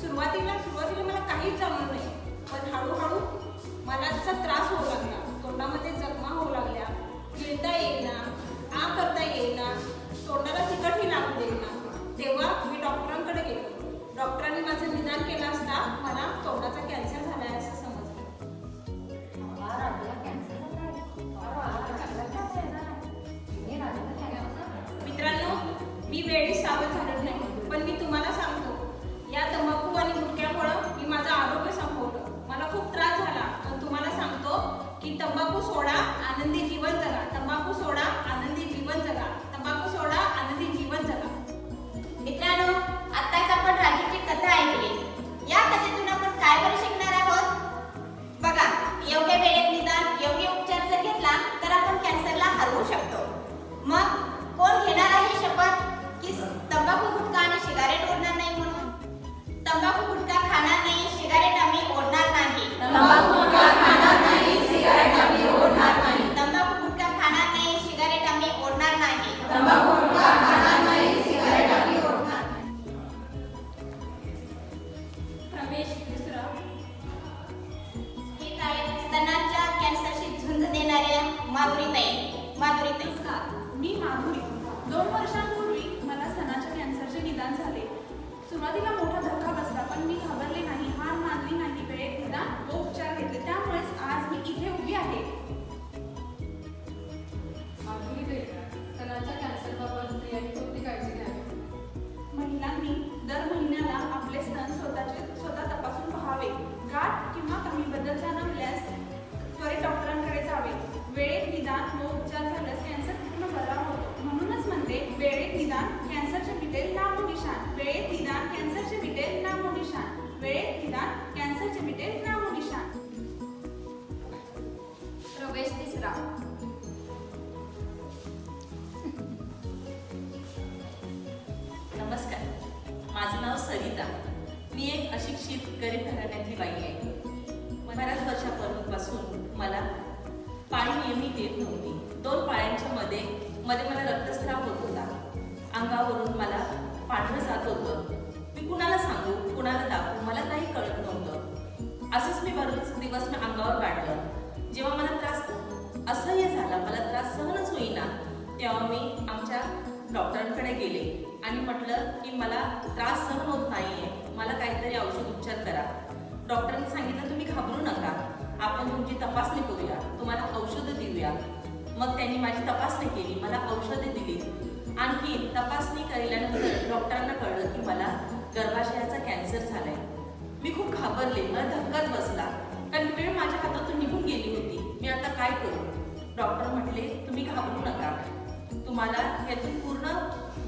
सुरुवातीला सुरुवातीला मला काहीच जमलं नाही. पण हळूहळू मला त्याचा त्रास होऊ लागला. तोंडामध्ये जखमा होऊ लागल्या. गिळता येईना आ करता येईना तोंडाला तिखटही लागू देईना. तेव्हा मी डॉक्टरांकडे गेलो. डॉक्टरांनी माझं निदान सुरुवातीला मोठा धक्का नमस्कार. माझं नाव सरिता. मी एक अशिक्षित गरीब घराण्यातली बाई आहे. बऱ्याच वर्षापूर्वीपासून मला पाळी नियमित येत नव्हती. दोन पाळ्यांच्या मध्ये मध्ये मला रक्तस्राव होत होता. अंगावरून मला पांढरं जात होतं. मी कुणाला सांगू कुणाला दाखवू मला काही कळत नव्हतं. असंच मी बरेच दिवस मी अंगावर काढलं जेव्हा मला त्रास असह्य झाला मला त्रास सहनच होईना तेव्हा मी आमच्या डॉक्टरांकडे गेले आणि म्हटलं की मला त्रास सहन होत नाहीये. मला काहीतरी औषध उपचार करा. डॉक्टरांनी सांगितलं तुम्ही घाबरू नका. आपण तुमची तपासणी करूया. तुम्हाला औषधं देऊया. मग त्यांनी माझी तपासणी केली. मला औषधे दिली. आणखी तपासणी केल्यानंतर डॉक्टरांना कळलं की मला गर्भाशयाचा कॅन्सर झालाय. मी खूप घाबरले. मला धक्काच बसला. कारण वेळ माझ्या हातातून निघून गेली होती. मी आता काय करू? डॉक्टर म्हटले तुम्ही घाबरू नका. तुम्हाला यातून पूर्ण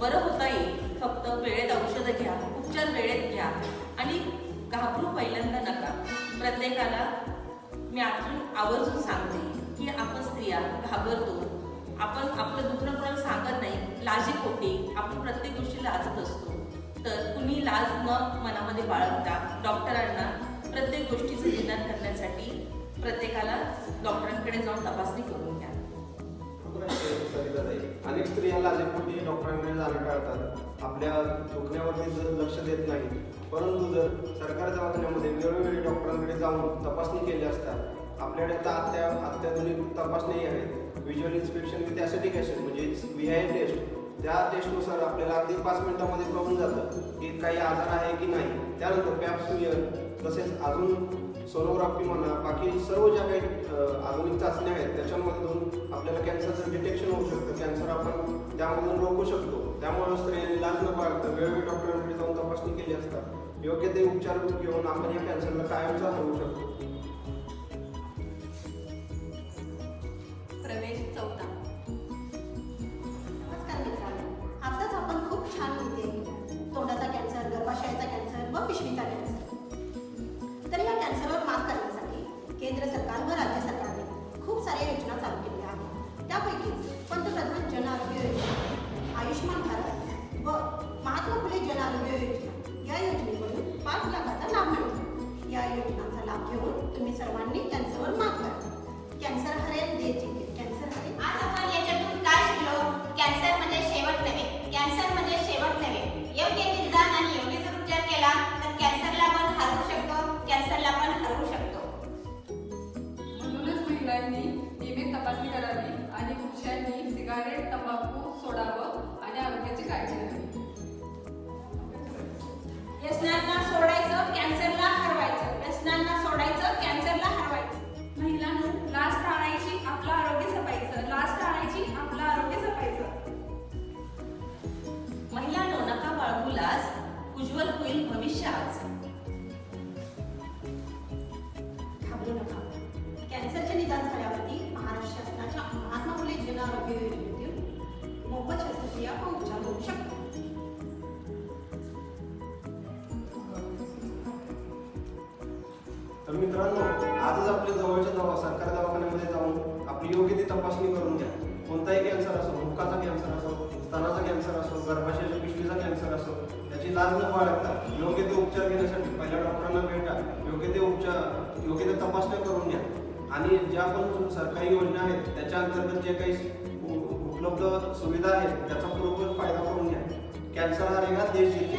बरं होता येईल फक्त वेळेत औषधं घ्या उपचार वेळेत घ्या. आणि घाबरू पहिल्यांदा नका. प्रत्येकाला मी अजून आवर्जून सांगते की आपण स्त्रिया घाबरतो. आपण आपलं दुखणं कोणाला सांगत नाही. लाजी पोटी आपण प्रत्येक गोष्टी लाजत असतो. तर कुणी लाज न मनामध्ये बाळगता डॉक्टरांना प्रत्येक गोष्टीचं निदान करण्यासाठी प्रत्येकाला डॉक्टरांकडे जाऊन तपासणी करून अनेक पोटी डॉक्टरांकडे जाणं टाळतात आपल्या दुखण्यावरती जर लक्ष देत नाही परंतु जर सरकारी दवाखान्यामध्ये वेळोवेळी डॉक्टरांकडे जाऊन तपासणी केली असतात आपल्याकडे आता अत्या अत्याधुनिक तपासणी आहेत. व्हिज्युअल इन्स्पेक्शन विथ ॲसेटिक म्हणजे व्ही आय टेस्ट त्या टेस्टनुसार आपल्याला अगदी पाच मिनिटामध्ये कळून जातं की काही आजार आहे की नाही. त्यानंतर पॅप तसेच अजून सोनोग्राफी म्हणा बाकी सर्व ज्या काही आधुनिक चाचण्या आहेत त्याच्यामधून आपल्याला कॅन्सरचं डिटेक्शन होऊ शकतं. कॅन्सर आपण त्यामधून रोखू शकतो. त्यामुळे स्त्रियांनी लाज न बाळगता वेळोवेळी डॉक्टरांकडे जाऊन तपासणी केली असतात योग्य ते उपचार घेऊन आपण या कॅन्सरला कायमचा होऊ शकतो. प्रवेश चौथा. घालवू नका. कॅन्सरचे निदान झाल्यावरती महाराष्ट्र शासनाच्या महात्मा फुले जन आरोग्य योजनेतील मोफत शस्त्रक्रिया व उपचार होऊ शकतात तर मित्रांनो आजच आपल्या जवळच्या दवा सरकारी दवाखान्यामध्ये जाऊन आपली योग्य ती तपासणी करून घ्या. कोणताही कॅन्सर असो मुखाचा कॅन्सर असो स्तनाचा कॅन्सर असो गर्भाशयाच्या पिशवीचा कॅन्सर असो त्याची लाच न बाळगता योग्य ते उपचार घेण्यासाठी पहिल्या डॉक्टरांना भेटा. योग्य ते उपचार योग्य ते तपासण्या करून घ्या. आणि ज्या पण सरकारी योजना आहेत त्याच्या अंतर्गत जे काही उपलब्ध सुविधा आहेत त्याचा बरोबर फायदा करून घ्या. कॅन्सर हा रेगा देश जिथे